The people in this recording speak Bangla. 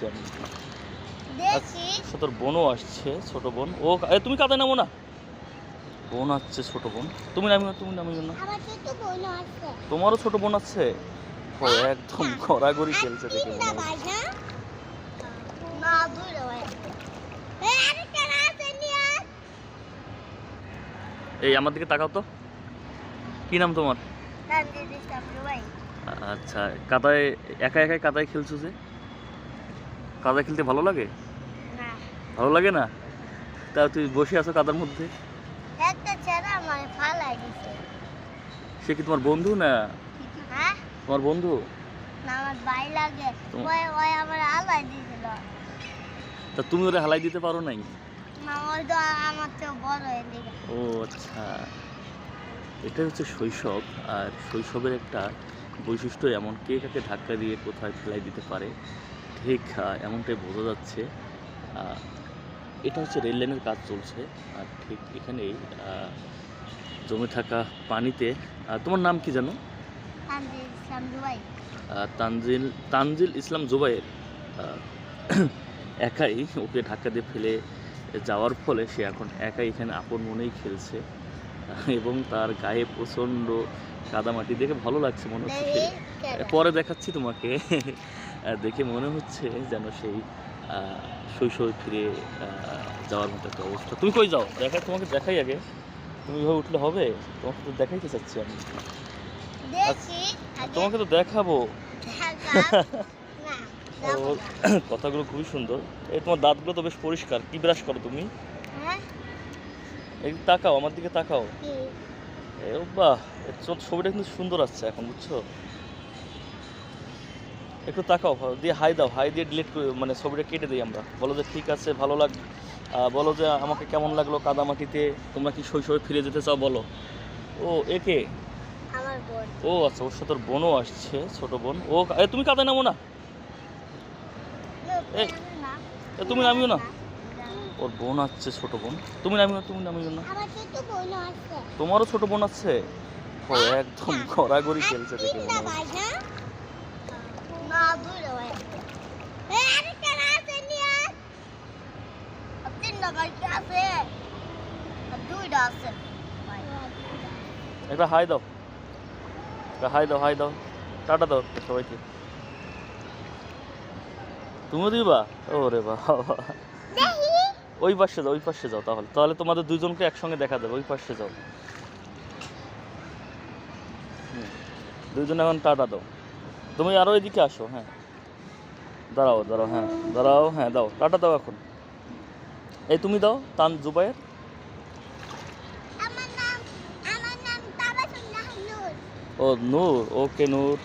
চাচ্ছি আমি। আচ্ছা তোর বোনও আসছে ছোট বোন। ও এ, তুমি কাদায় নামো না। বোন আসছে ছোট বোন। তুমি নামি না তুমি নামিও না। আমার ছোট বোন আছে তোমারও ছোট বোন আছে ও একদম গড়াগড়ি খেলছে দেখে এই আমার দিকে তাকাও তো। কি নাম তোমার? আচ্ছা কাদায় একা একাই কাদায় খেলছো যে? কাদায় খেলতে ভালো লাগে? না। ভালো লাগে না? তা তুই বসে আছো কাদার মধ্যে? সে কি তোমার বন্ধু না? হ্যাঁ? তোমার বন্ধু? না আমার ভাই লাগে। ওই ওই আমার আলাই দিছিল। তা তুমি ওরা হালাই দিতে পারো নাই? না ওই তো আমার চেয়ে বড় এদিকে। ও আচ্ছা। এটা হচ্ছে শৈশব আর শৈশবের একটা বৈশিষ্ট্য এমন কে কাকে ধাক্কা দিয়ে কোথায় ফেলাই দিতে পারে ঠিক এমনটাই বোঝা যাচ্ছে। এটা হচ্ছে রেল লাইনের কাজ চলছে। আর ঠিক এখানেই জমে থাকা পানিতে তোমার নাম কি জানো? তানজিল তানজিল ইসলাম জুবাইর আহ, একাই ওকে ধাক্কা দিয়ে ফেলে যাওয়ার ফলে সে এখন একাই এখানে আপন মনেই খেলছে। এবং তার গায়ে প্রচণ্ড কাদামাটি দেখে ভালো লাগছে মনে হচ্ছে পরে দেখাচ্ছি তোমাকে। দেখে মনে হচ্ছে যেন সেই শৈশবে ফিরে যাওয়ার মতো একটা অবস্থা। তুমি কই যাও? দেখা তোমাকে দেখাই আগে। তুমি এভাবে উঠলে হবে? তোমাকে তো দেখাইতে চাচ্ছি আমি। তোমাকে তো দেখাবো। কথাগুলো খুবই সুন্দর। এই তোমার দাঁতগুলো তো বেশ পরিষ্কার। কি ব্রাশ করো তুমি? এই তাকাও আমার দিকে তাকাও? এ বাহ ছবিটা কিন্তু সুন্দর আসছে এখন বুঝছ? একটু তাকাও দিয়ে হাই দাও হাই দিয়ে ডিলিট করে মানে ছবিটা কেটে দিই আমরা। বলো যে ঠিক আছে ভালো লাগ বলো যে আমাকে কেমন লাগল কাদামাটিতে তোমরা কি শৈশবে ফিরে যেতে চাও বলো। ও একে ও আচ্ছা ওর সাথে বোনও আসছে ছোট বোন। ও এ, তুমি কাদায় নামো না। তুমি নামিও না। ওর বোন আসছে ছোট বোন। তুমি তুমি নামিও না। আমার ছোট বোন তোমারও ছোট বোন আছে? ও একদম গড়াগড়ি খেলছে দেখে না না আছে। আছে আছে। একটা হাই দাও। হাই দাও হাই দাও। টাটা দাও সবাইকে। তুমিও দিবা? ওরে বাবা। ওই পাশে যাও ওই পাশে যাও তাহলে। তাহলে তোমাদের দুজনকে একসঙ্গে দেখা যাবে ওই পাশে যাও। হুম। দুইজন এখন টাটা দাও। তুমি আরও এদিকে আসো হ্যাঁ। দাঁড়াও দাঁড়াও হ্যাঁ দাঁড়াও হ্যাঁ দাও টাটা দাও এখন। এই তুমি দাও তান জুবাইয়ের ও নূর ওকে নূর।